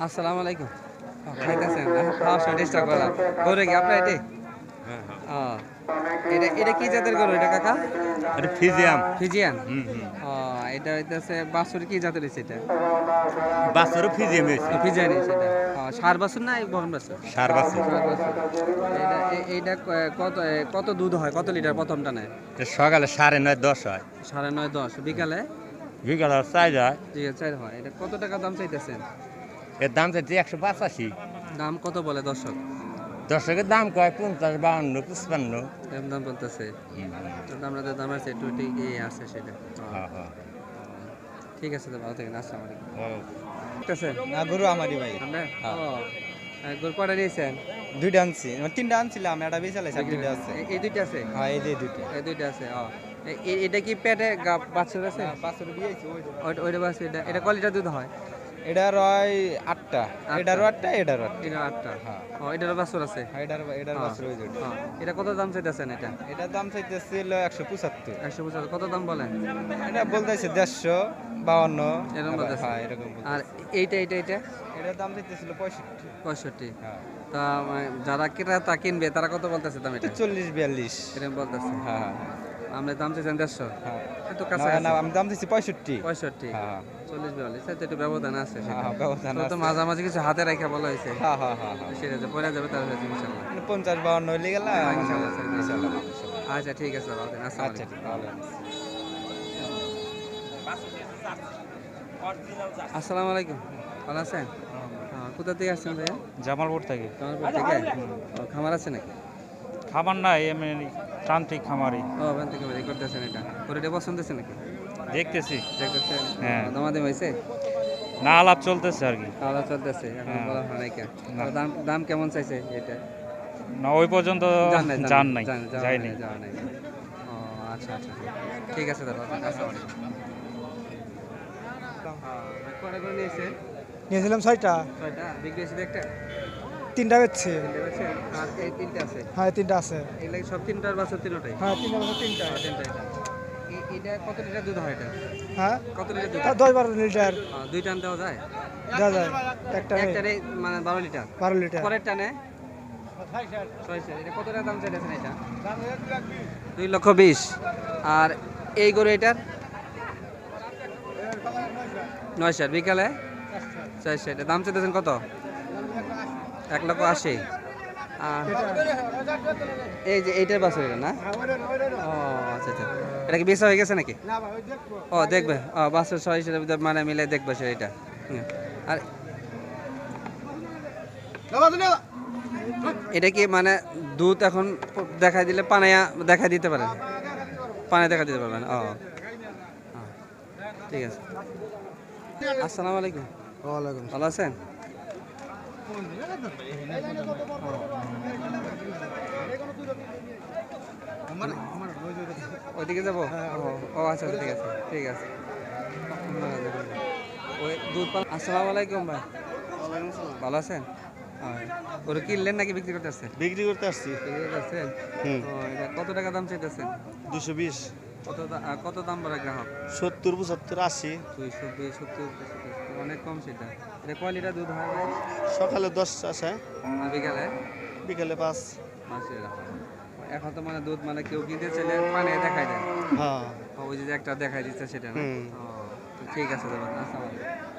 আসসালামু আলাইকুম। খাইতেছেন গরু কি আপনার এটি? এটা এটা কি জাতের গরু এটা কাকা? এটা ফিজিয়াম। ফিজিয়ান হুম হুম। ও এটা হইতেছে বাছুর কি জাতের হইছে এটা? ফিজিয়াম হয়েছে ফিজিয়ান হইছে এটা। বাছুর না বহন বাছুর? সার বাছর। এটা এ- এইটা কত কত দুধ হয়? কত লিটার প্রথমটা নেয়? সকালে সাড়ে নয় দশ হয়। সাড়ে নয় দশ। বিকালে? বিকাল আর চাই যায়। হয়। এটা কত টাকা দাম চাইতেছেন? এর দাম চাইছে একশো পঁচাশি। দাম কত বলে দর্শক? দর্শকের দাম কয়? পঞ্চাশ বাউন্ন পঁচপান্ন। এরকম দাম বলতেছে। তো আমাদের দাম আছে একটু ইয়ে আছে সেটা। ও, হ্যাঁ। হ্যাঁ। ঠিক আছে তো ভালো থাকেন আসসালামু আলাইকুম। ঠিক আছে? না গরু আমারই ভাই। আপনার হ্যাঁ। গরু কটা নিয়েছেন? দুইটা আনছি। তিনটা আনছিলাম একটা বেচালাইছি দুইটা। আছে। এই- দুইটা আছে? হ্যাঁ এই দুইটা। এই দুইটা আছে এ- এ- এটা কি পেটে বাছুর আছে? দিয়েছি ওইটা বাছুর এটা এটা কয় লিটার দুধ হয়? এটা রয় আটটা। এটারও আটটা এটারও আটটা। এটা আটটা। হ্যাঁ। এটার বাছুর আছে? হ্যাঁ, এটার এটার হ্যাঁ। বাছুর ওই দুইটা এটা কত দাম চাইতেছেন এটা? এটার দাম চাইতেছিল একশো পঁচাত্তর। একশো পঁচাত্তর কত দাম বলেন? এটা বলতেছে দেড়শো বাউন্ন এরকম হ্যাঁ এরকম আর এইটা এইটা এইটা? এটার দাম চাইতেছিল পঁয়ষট্টি। পঁয়ষট্টি। হ্যাঁ। তা মানে যারা ক্রেতা কিনবে তারা কত বলতেছে দাম এটা? চল্লিশ বিয়াল্লিশ। এরকম বলতেছে। হ্যাঁ হ্যাঁ। আমরা দাম চাইছেন দেড়শো। হ্যাঁ। না, আমি দাম চাইছি পঁয়ষট্টি। পঁয়ষট্টি। হ্যাঁ। চল্লিশ বিয়াল্লিশ তাই তো একটু ব্যবধান আছে হ্যাঁ ব্যবধান তো মাঝামাঝি কিছু হাতে রেখে বলা হয়েছে। হ্যাঁ হ্যাঁ হ্যাঁ হ্যাঁ। সেটা যে পরে যাবে তার হয়েছে ইনশাল্লাহ। মানে পঞ্চাশ বাউন্ন গেল আচ্ছা ঠিক আছে আচ্ছা। ঠিক আসসালামু আলাইকুম। ভালো আছেন? কোথা থেকে আসছেন ভাইয়া? জামালপুর থেকে। কামারপুর থেকে? খামার আছে নাকি? খাবার না এমনি তান্ত্রিক খামারই ও ওখান থেকে করতেছেন এটা। করে এটা পছন্দ হচ্ছে নাকি? দেখতেছি। দেখতেছেন? হ্যাঁ। দামাদামি হয়েছে? না আলাপ চলতেছে আর কি। খাওয়া চলতেছে এখন হ্যাঁ। বলা হয় দাম দাম কেমন চাইছে এটা? না ওই পর্যন্ত জান নাই যায়নি। ও আচ্ছা আচ্ছা ঠিক আছে দাদা আসসালামু আলাইকুম। হ্যাঁ, নিয়েছিলাম ছয়টা। ছয়টা? বিক্রি হয়েছে একটা? তিনটা বেচছে। আর এই তিনটে আছে? হ্যাঁ তিনটা আছে। কি সব তিনটার বাচ্চা তিনটাই? হ্যাঁ তিনটা তিনটা। তিনটা এটা কত লিটার দুধ হয় এটা? হ্যাঁ? কত লিটার দুধ? দশ বারো লিটার। দুই টান দেওয়া যায়? একটা একটারে মানে বারো লিটার? বারো লিটার। পরের টানে কত টাকা দাম চাইতেছেন এটা? দুই লক্ষ বিশ। আর এই গরু এটার? নয় ষাট বিকালে? এটা দাম চাইতেছেন কত? এক লক্ষ আশি। এই যে এইটার বাস এটা না? ও আচ্ছা আচ্ছা। এটা কি বেচা হয়ে গেছে নাকি? ও দেখবে। ও বাসের ছয় মানে মিলে দেখবে সে এটা। আর এটা কি মানে দুধ এখন দেখাই দিলে পানায়া দেখাই দিতে পারেন পানি দেখা দিতে পারবেন। ও। ঠিক আছে। আসসালামু আলাইকুম। ওয়ালাইকুম ভালো আছেন? ওইদিকে যাব? ও, ও আচ্ছা আচ্ছা, ঠিক আছে ঠিক আছে। ওই দুধ পাল আসসালামু আলাইকুম ভাই। ভালো আছেন? হয়। ওরা কিনলেন নাকি বিক্রি করতে আসছেন? বিক্রি করতে আসছি। বিক্রি করতে আসছেন? কত টাকা দাম চাইতেছেন? দুশো বিশ। কত দাম বলে গ্রাহক? সত্তর পঁচাত্তর আশি। দুইশো সত্তর অনেক কম সেটা। এটা কয় লিটার দুধ হয় সকালে দশ আসে। আর বিকালে? বিকেলে পাঁচ। মাসে এখন তো মানে দুধ মানে কেউ কিনতে চাইলে মানে দেখাই দেয়। হ্যাঁ। ওই যে একটা দেখাই দিচ্ছে সেটা ঠিক আছে দাদা আসসালামু আলাইকুম।